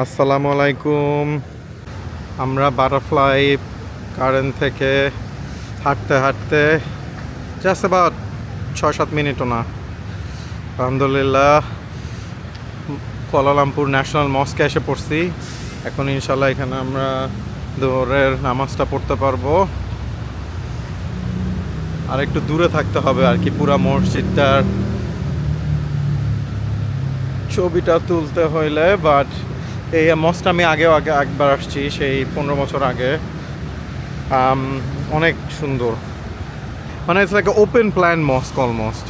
আসসালামু আলাইকুম। আমরা বাটারফ্লাই গার্ডেন থেকে হাঁটতে হাঁটতে জাস্ট অ্যাবাউট ছয় সাত মিনিটও না। আলহামদুলিল্লাহ, কোয়ালালামপুর ন্যাশনাল মস্কে এসে পড়ছি। এখন ইনশাল্লাহ এখানে আমরা দৌড়ের নামাজটা পড়তে পারব। আর একটু দূরে থাকতে হবে আর কি, পুরা মসজিদটার ছবিটা তুলতে হইলে বাট এই মস্ট আমি আগেও আগে একবার আসছি, সেই পনেরো বছর আগে। অনেক সুন্দর। মানে it's like open plan mosque almost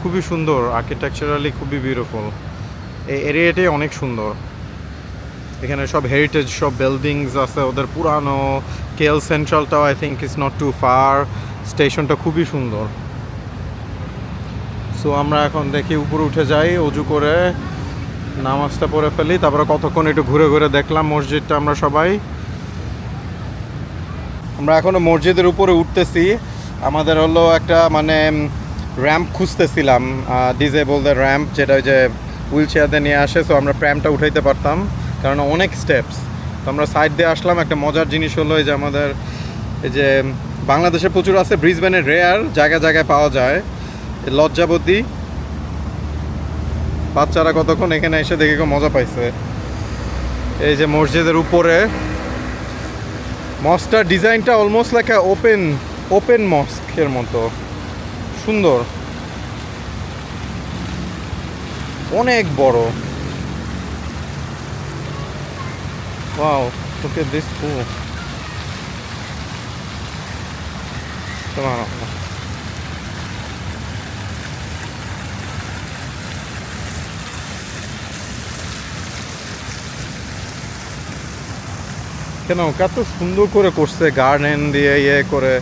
খুবই সুন্দর আর্কিটেকচারালি খুবই বিউটিফুল এই এরিয়াটাই অনেক সুন্দর। এখানে সব হেরিটেজ সব বিল্ডিংস আছে, ওদের পুরানো। KL সেন্ট্রালটাও I think is not too far স্টেশনটা খুবই সুন্দর। সো আমরা এখন দেখি, উপরে উঠে যাই, অজু করে। নামাজটা পড়ে ফেলি, তারপরে কতক্ষণ একটু ঘুরে ঘুরে দেখলাম মসজিদটা আমরা সবাই। আমরা এখনও মসজিদের উপরে উঠতেছি। আমাদের হলো একটা মানে র্যাম্প খুঁজতেছিলাম ডিজেবলদের র্যাম্প যেটা ওই যে হুইল চেয়ারদের নিয়ে আসে সো আমরা প্র্যামটা উঠাইতে পারতাম, কারণ অনেক স্টেপস তো আমরা সাইড দিয়ে আসলাম, একটা মজার জিনিস হলো এই যে আমাদের, এই যে, বাংলাদেশে প্রচুর আছে ব্রিসবেনের রেয়ার জায়গায় জায়গায় পাওয়া যায়, লজ্জাবতী। বাচ্চারা কতক্ষণ এখানে এসে দেখে খুব মজা পাইছে। এই যে মসজিদের উপরে। মস্কটার ডিজাইনটা অলমোস্ট লাইক ওপেন ওপেন মস্কের মতো। সুন্দর। অনেক বড়। Wow pool Subhanallah. কেন? কত সুন্দর করে করছে, গার্ডেন দিয়ে ইয়ে করে।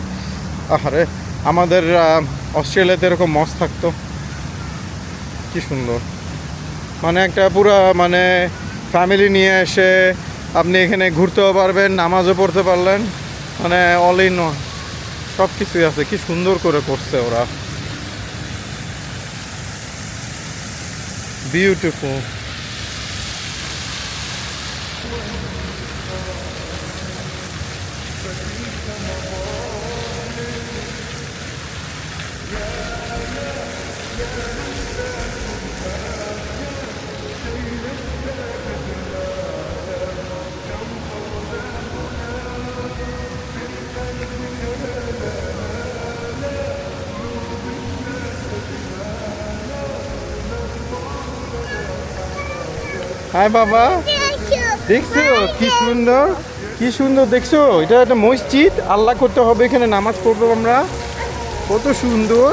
আহারে, আমাদের অস্ট্রেলিয়াতে এরকম মস থাকতো। কি সুন্দর। মানে একটা পুরা মানে ফ্যামিলি নিয়ে এসে আপনি এখানে ঘুরতেও পারবেন, নামাজও পড়তে পারলেন। মানে অল ইন সব কিছুই আছে। কি সুন্দর করে করছে ওরা। বিউটিফুল হাই বাবা। দেখছ? কি সুন্দর। কি সুন্দর দেখছ? এটা একটা মসজিদ। আল্লাহ করতে হবে এখানে নামাজ পড়ব আমরা। কত সুন্দর।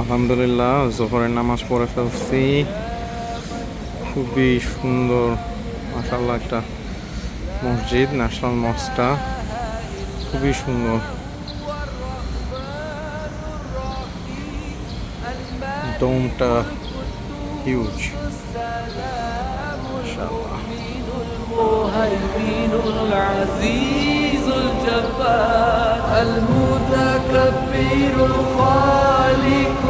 আলহামদুলিল্লাহ জোহরের নামাজ পড়ে ফেলছি খুবই সুন্দর মাসাল্লাহ একটা মসজিদ ন্যাশনাল মসটা খুবই সুন্দর ডোমটা হিউজ মাশাআল্লাহ المهيمن العزيز الجبار المتكبر الخالق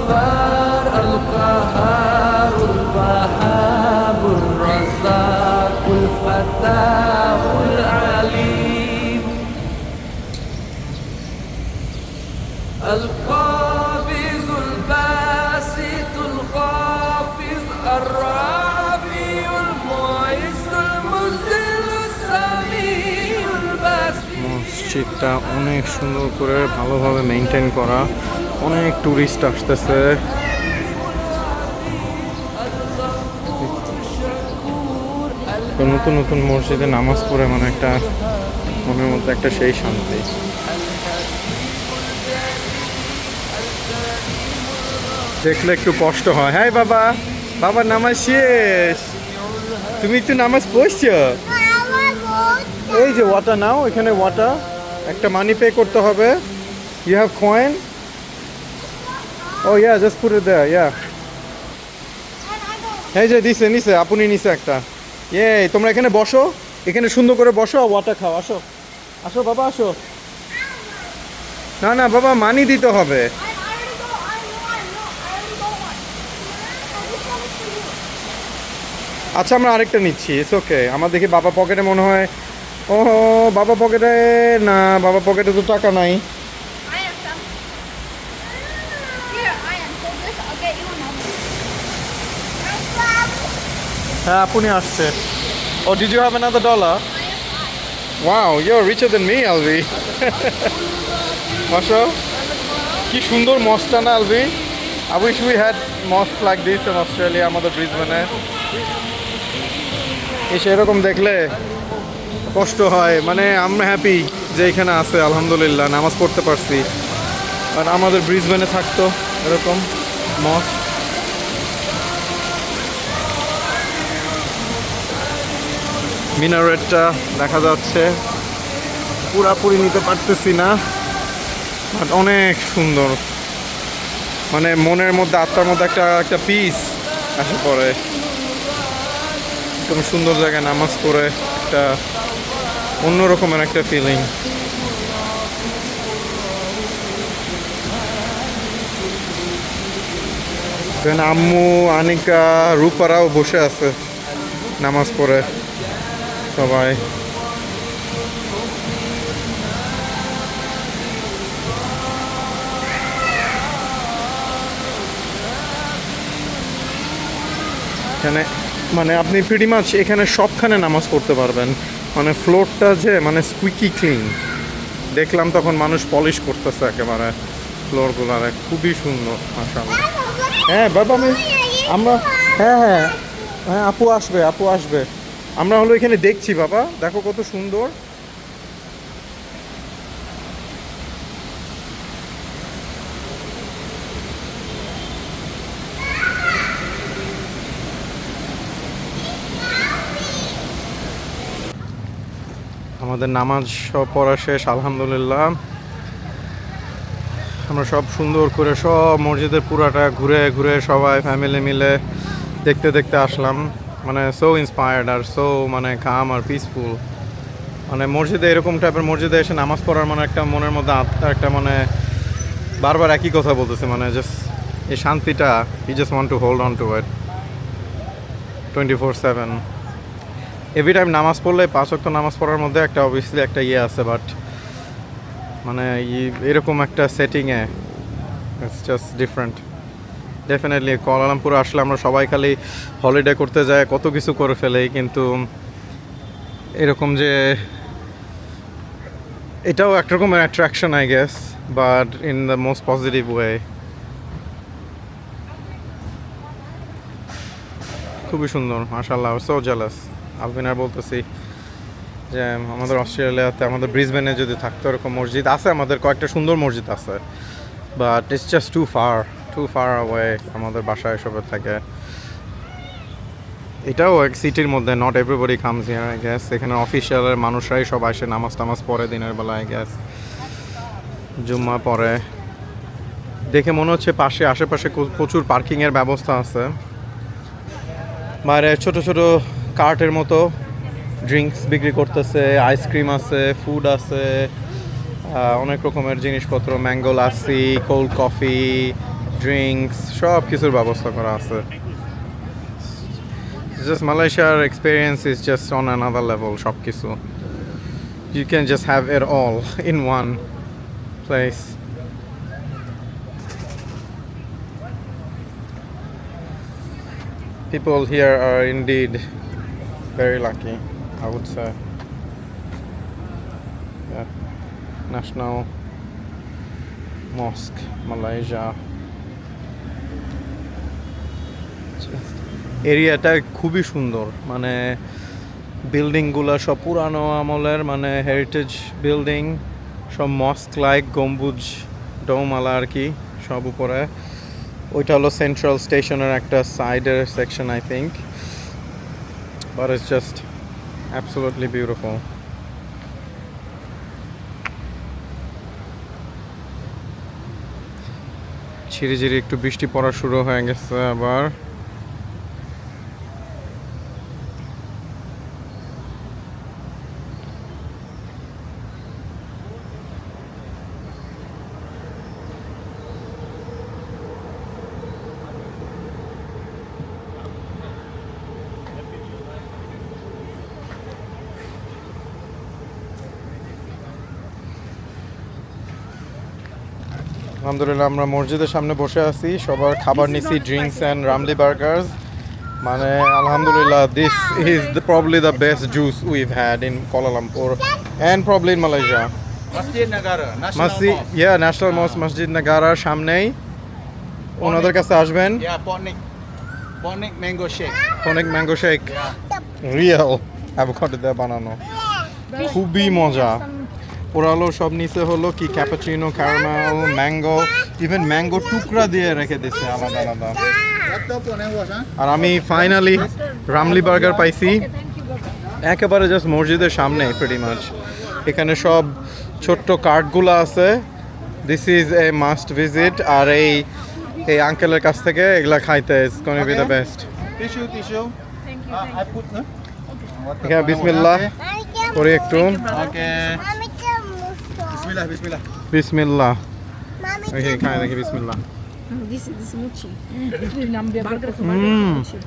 الغفار القهار الوهاب الرزاق الفتاح العليم القابض الباسط الخافض الرافع المعز المذل السميع البصير মসজিদটা অনেক সুন্দর করে ভালোভাবে মেনটেন করা অনেক টুরিস্ট আসতেছে। নতুন নতুন মসজিদে নামাজ পড়ে মানে একটা মনের মধ্যে একটা সেই শান্তি। দেখলে একটু কষ্ট হয়। হ্যাঁ বাবা বাবা নামাজ শেষ। তুমি একটু নামাজ পড়ছো? এই যে ওয়াটার নাও, এখানে ওয়াটার একটা মানি পে করতে হবে। You have coin oh yeah just put it there yeah এই যে দিছে নিছে আপনি নিছে একটা। ইয়ে তোমরা এখানে বসো। এখানে সুন্দর করে বসো ওয়াটার খাও, আসো। আসো, বাবা, আসো। না না, বাবা মানি দিতে হবে। আচ্ছা আমরা আরেকটা নিচ্ছি ইটস ওকে আমার দেখি বাবা পকেটে মনে হয় ও বাবা পকেটে না, বাবা পকেটে তো টাকা নাই। হ্যাঁ আপনি আসছে। ও did you have another dollar wow you are richer than me Albi বসো কি সুন্দর মসটা না Albi I wish we had mosque like this in Australia আমাদের ব্রিজবেনে এসে এরকম দেখলে কষ্ট হয়। মানে আমরা হ্যাপি যে এখানে আছে আলহামদুলিল্লাহ নামাজ পড়তে পারছি। আর আমাদের ব্রিজবেনে থাকতো এরকম মস মিনারেটটা দেখা যাচ্ছে। পুরাপুরি নিতে পারতেছি না বাট অনেক সুন্দর। মানে মনের মধ্যে, আত্মার মধ্যে একটা একটা পিস আসে পড়ে একদম সুন্দর জায়গায় নামাজ পড়ে, একটা অন্য রকমের একটা ফিলিং এখানে আম্মু, আনিকা, রূপারাও বসে আছে নামাজ পড়ে। সবাই। এখানে মানে আপনি প্রিটি মাছ এখানে সবখানে নামাজ পড়তে পারবেন। মানে ফ্লোরটা যে মানে স্কুইকি ক্লিন দেখলাম তখন মানুষ পলিশ করতেছে একেবারে ফ্লোরগুলারে খুবই সুন্দর, মাশাআল্লাহ। হ্যাঁ বাবা, আমি আমরা হ্যাঁ হ্যাঁ। হ্যাঁ আপু আসবে আপু আসবে। আমরা হলো এখানে দেখছি, বাবা। দেখো কত সুন্দর। আমাদের নামাজ সব পড়া শেষ, আলহামদুলিল্লাহ। আমরা সব সুন্দর করে সব মসজিদের পুরাটা ঘুরে ঘুরে সবাই ফ্যামিলি মিলে দেখতে দেখতে আসলাম। মানে সো ইন্সপায়ার্ড আর সো মানে কাম আর পিসফুল মানে মসজিদে এরকম টাইপের মসজিদে এসে নামাজ পড়ার মানে একটা মনের মধ্যে আত্মা একটা মানে বারবার একই কথা বলতেছে মানে জাস্ট এই শান্তিটা I just want to hold on to it twenty four seven every time নামাজ পড়লে পাঁচ ওয়াক্ত নামাজ পড়ার মধ্যে একটা অবভিয়াসলি একটা ইয়ে আছে বাট মানে এরকম একটা সেটিংয়ে it's just different definitely Kuala Lumpur আসলে আমরা সবাই খালি হলিডে করতে যায়, কত কিছু করে ফেলেই কিন্তু এরকম যে এটাও একরকমের attraction I guess but in the most positive way খুবই সুন্দর মাশাল্লাহ সো জেলাস আলবিনার বলতেছি যে আমাদের অস্ট্রেলিয়াতে, আমাদের ব্রিসবেনে যদি থাকতো এরকম মসজিদ, আছে আমাদের কয়েকটা সুন্দর মসজিদ আছে but it's just too far too far away আমাদের বাসায় এসবে থাকে। এটাও এক সিটির মধ্যে not everybody comes here I guess এখানে অফিসিয়ালের মানুষরাই সব আসে নামাজ টামাজ পরে দিনের বেলা আই গ্যাস জুম্মা পরে দেখে মনে হচ্ছে পাশে, আশেপাশে প্রচুর পার্কিংয়ের ব্যবস্থা আছে। বাইরে ছোট ছোট কার্টের মতো ড্রিঙ্কস বিক্রি করতেছে আইসক্রিম আছে ফুড আছে অনেক রকমের জিনিসপত্র mango lassi cold coffee drinks সব কিছুর ব্যবস্থা করা আছে জাস্ট মালয়েশিয়ার experience is just on another level সব কিছু ইউ ক্যান জাস্ট হ্যাভ এর all in one place People here are indeed very lucky, I would say. Yeah. National Mosque, Malaysia. এরিয়াটা খুবই সুন্দর। মানে বিল্ডিংগুলো সব পুরানো আমলের মানে হেরিটেজ বিল্ডিং সব মস্ক লাইক গম্বুজ ডোমালা আর কি, সব উপরে। ওইটা হলো সেন্ট্রাল স্টেশনের একটা সাইডের section I think but it's just absolutely beautiful ঝিরি ঝিরি একটু বৃষ্টি পড়া শুরু হয়ে গেছে আবার। আলহামদুলিল্লাহ আমরা মসজিদের সামনে বসে আছি। সবার খাবার নিছি ড্রিঙ্কস অ্যান্ড রামলি বার্গার্স মানে আলহামদুলিল্লাহ this is the probably the best juice we've had in Kuala Lumpur and probably in Malaysia মসজিদ Mosque. ইয়া ন্যাশনাল মস মসজিদ নাগারার সামনেই। ওনাদের কাছে আসবেন? Yeah, Ponic. Ponic mango shake. Mango shake real avocado দিয়ে বানানো। খুবই মজা। হলো সব নিচে হলো কি cappuccino caramel mango even mango টুকরা দিয়ে রেখে দিচ্ছে আলাদা আলাদা। আর আমি ফাইনালি রামলি বার্গার পাইছি। একেবারে জাস্ট মসজিদের সামনে প্রেটি মাছ এখানে সব ছোট্ট কার্টগুলো আছে। This is a must visit আর এই এই আঙ্কেলের কাছ থেকে এগুলা খাইতে ইজ কোন বি দ্য বেস্ট? এখানে বিসমিল্লাহ করি একটু। Okay. Mami ke musuh. Bismillah, bismillah. বিসমিল্লাহ Mami ওকে খাই দেখি বিসমিল্লাহ Mm, This is this mochi. Ramli burger for Mm. mochi.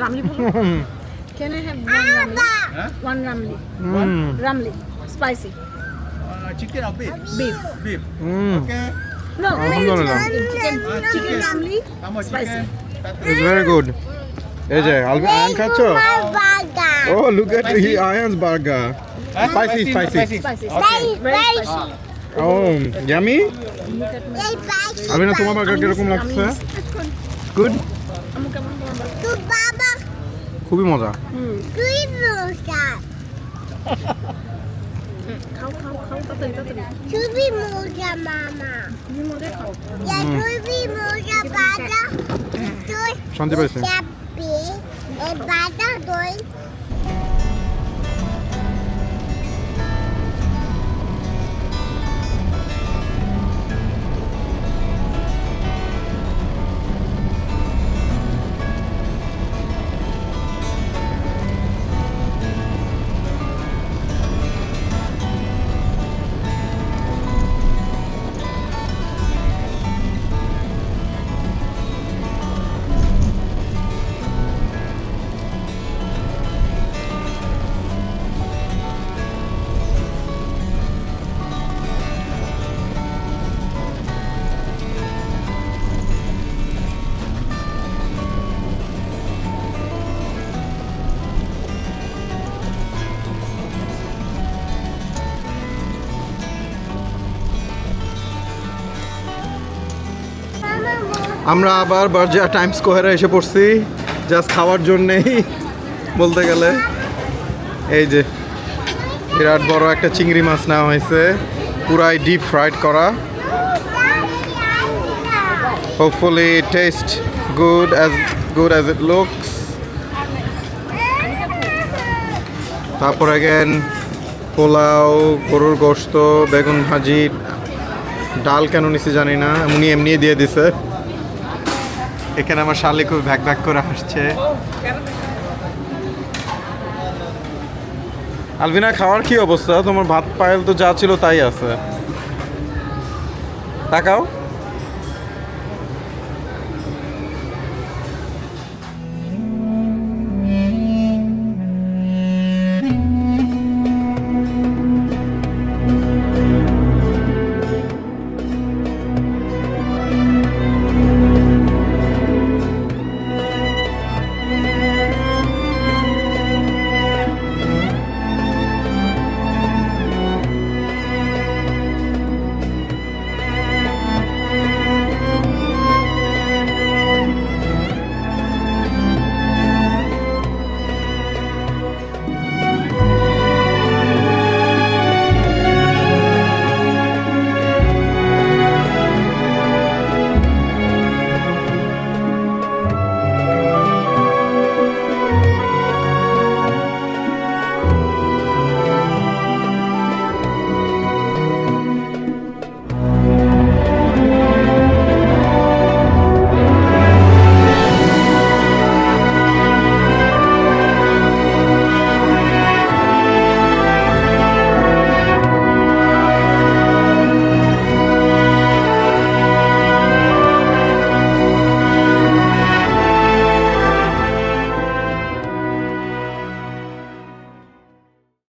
Ramli burger. Can I have one ramli? Huh? One ramli. Mm. Ramli. Spicy. Uh, chicken or beef? Beef. Beef. Mm. Okay. No, Alhamdulillah. chicken. Uh, Chicken ramli. How much Spicy. chicken? It's very good. এই যে আলবি আয়ান খাচ্ছ baga. Oh look at he Ayan's burger Huh? Spicy, spicy. Spicy. Okay. Very spicy. Oh yummy baga. আলবিনা তোমার burger কীরকম লাগছে good. Tu baba. খুবই মজা Hmm. Tu musa. খাও খাও খাও তাড়াতাড়ি তাড়াতাড়ি আমরা আবার বার্জা টাইম স্কোয়ারে এসে পড়ছি জাস্ট খাওয়ার জন্যেই, বলতে গেলে। এই যে, বিরাট বড় একটা চিংড়ি মাছ নেওয়া হয়েছে, পুরাই ডিপ ফ্রাইড করা। Hopefully taste good as good as it looks তারপর অ্যাগেন পোলাও, গরুর গোস্ত বেগুন ভাজি, ডাল কেন নিছি জানি না উনি এমনি দিয়ে দিছে। এখানে আমার শালি খুব ভ্যাক ভ্যাক করে হাসছে আলবিনা খাওয়ার কি অবস্থা? তোমার ভাত পায়েল তো যা ছিল তাই আছে। তাকাও।